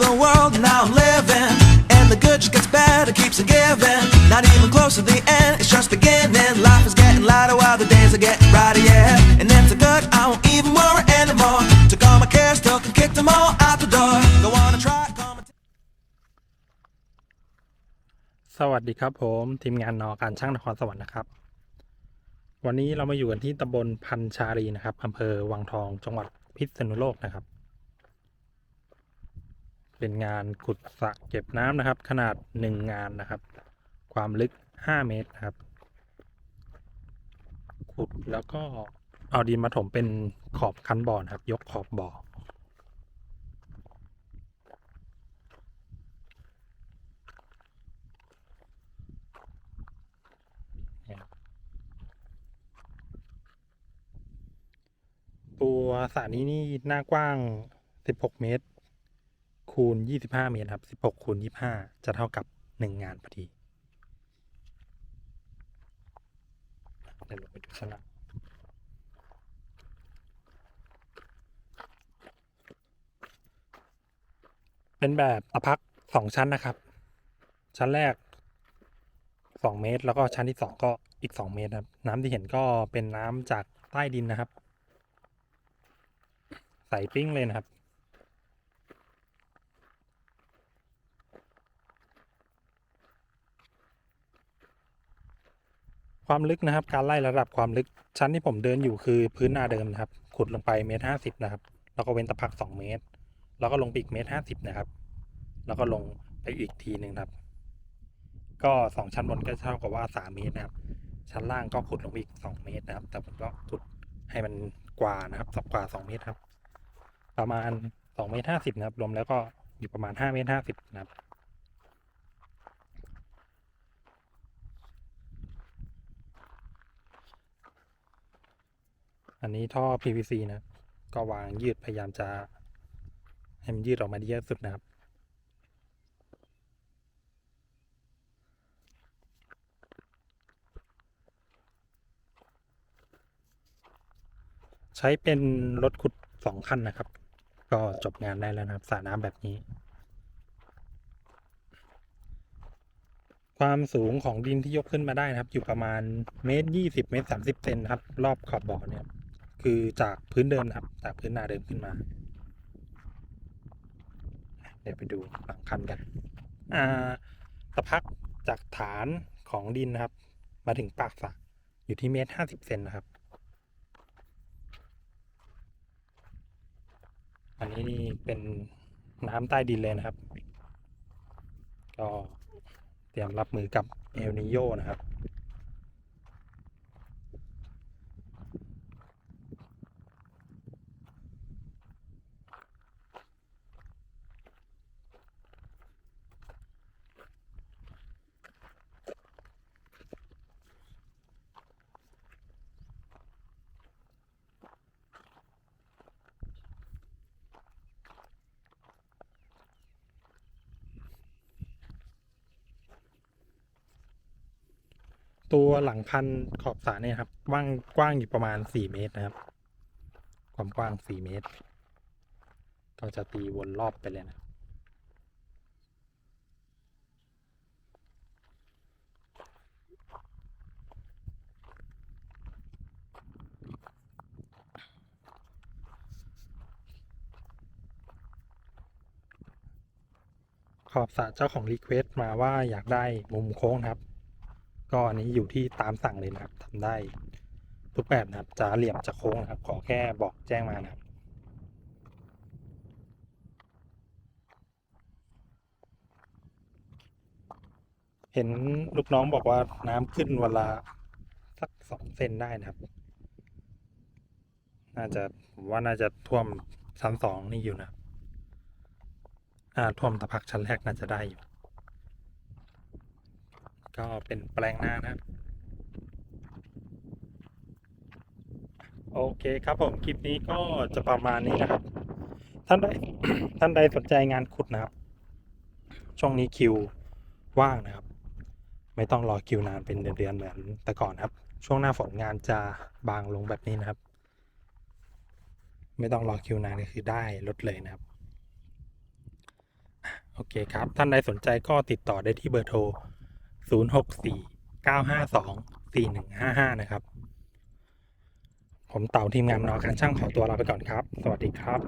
the world now I'm living And the good just gets better, keeps on giving Not even close to the end, it's just beginning Life is getting lighter while the days are getting brighter, yeah And if the good, I won't even worry anymore Took all my cares, took and kicked them all out the door Go on and try สวัสดีครับผมทีมงานนอการช่างนครสวรรค์นะครับ วันนี้เรามาอยู่กันที่ตำบลพันชารีนะครับอำเภอวังทองจังหวัดพิษณุโลกนะครับ เป็นงานขุดสระเก็บน้ำนะครับ ขนาดหนึ่งงานนะครับ ความลึก 5 เมตรนะครับ ขุดแล้วก็เอาดินมาถมเป็นขอบคันบ่อนะครับ ยกขอบบ่อตัวสระนี้นี่หน้ากว้าง 16 เมตร คูณ 25 เมตรครับ 16 คูณ 25 จะเท่ากับ 1 งานพอดีเดี๋ยวลงไปดูสนามเป็นแบบตะพักสองชั้นนะครับ ชั้นแรก 2 เมตร แล้วก็ชั้นที่ 2 ก็อีก 2 เมตรครับ น้ำที่เห็นก็เป็นน้ำจากใต้ดินนะครับ ใสปิ้งเลยนะครับ ความลึกนะครับ การไล่ระดับความลึกชั้นที่ผมเดินอยู่คือพื้นนาเดิมนะครับ ขุดลงไปเมตรห้าสิบนะครับ แล้วก็เว้นตะพักสองเมตร แล้วก็ลงไปอีกเมตรห้าสิบนะครับ แล้วก็ลงไปอีกทีหนึ่งครับ ก็สองชั้นบนก็เท่ากับว่าสามเมตรนะครับ ชั้นล่างก็ขุดลงไปอีกสองเมตรนะครับ แต่ผมก็ขุดให้มันกว่านะครับสับกว่าสองเมตรครับ ประมาณสองเมตรห้าสิบนะครับ รวมแล้วก็อยู่ประมาณห้าเมตรห้าสิบนะครับ อันนี้ท่อ PVC นะ ก็วางยืดพยายามจะ ให้มันยืดออกมาได้เยอะสุดนะครับ ใช้เป็นรถขุดสองคันนะครับ ก็จบงานได้แล้วนะครับสระน้ำแบบนี้ ความสูงของดินที่ยกขึ้นมาได้นะครับ อยู่ประมาณเมตรยี่สิบเมตรสามสิบเซนครับ รอบขอบบ่อเนี่ย คือจากพื้นเดิมนะครับ จากพื้นนาเดิมขึ้นมา เดี๋ยวไปดูหลังคันกันอ่าสะพักจากฐานของดินนะครับ มาถึงปากสระอยู่ที่เมตรห้าสิบเซนนะครับ อันนี้นี่เป็นน้ำใต้ดินเลยนะครับ ก็เตรียมรับมือกับเอลนิโยนะครับ ตัวหลังคันขอบสระเนี่ยครับกว้างกว้างอยู่ประมาณสี่เมตรนะครับ ความกว้างสี่เมตร ก็จะตีวนรอบไปเลยนะขอบสระเจ้าของรีเควสต์มาว่าอยากได้มุมโค้งครับ ก็อันนี้อยู่ที่ตามสั่งเลยนะครับทำได้ทุกแบบนะครับ จะเหลี่ยมจะโค้งนะครับ ขอแค่บอกแจ้งมานะครับเห็นลูกน้องบอกว่าน้ำขึ้นเวลาสักสองเซนได้นะครับ น่าจะผมว่าน่าจะท่วมชั้นสองนี่อยู่นะอ่าท่วมตะพักชั้นแรกน่าจะได้อยู่ ก็เป็นแปลงหน้านะครับโอเคครับผม คลิปนี้ก็จะประมาณนี้นะครับ ท่านใดท่านใดสนใจงานขุดนะครับ ช่วงนี้คิวว่างนะครับ ไม่ต้องรอคิวนานเป็นเดือนๆเหมือนแต่ก่อนครับ ช่วงหน้าฝนงานจะบางลงแบบนี้นะครับ ไม่ต้องรอคิวนานก็คือได้ลดเลยนะครับโอเคครับ ท่านใดสนใจก็ติดต่อได้ที่เบอร์โทร 0649524155 นะครับ ผมเต่าทีมงานนอการช่างขอตัวลาไปก่อนครับ สวัสดีครับ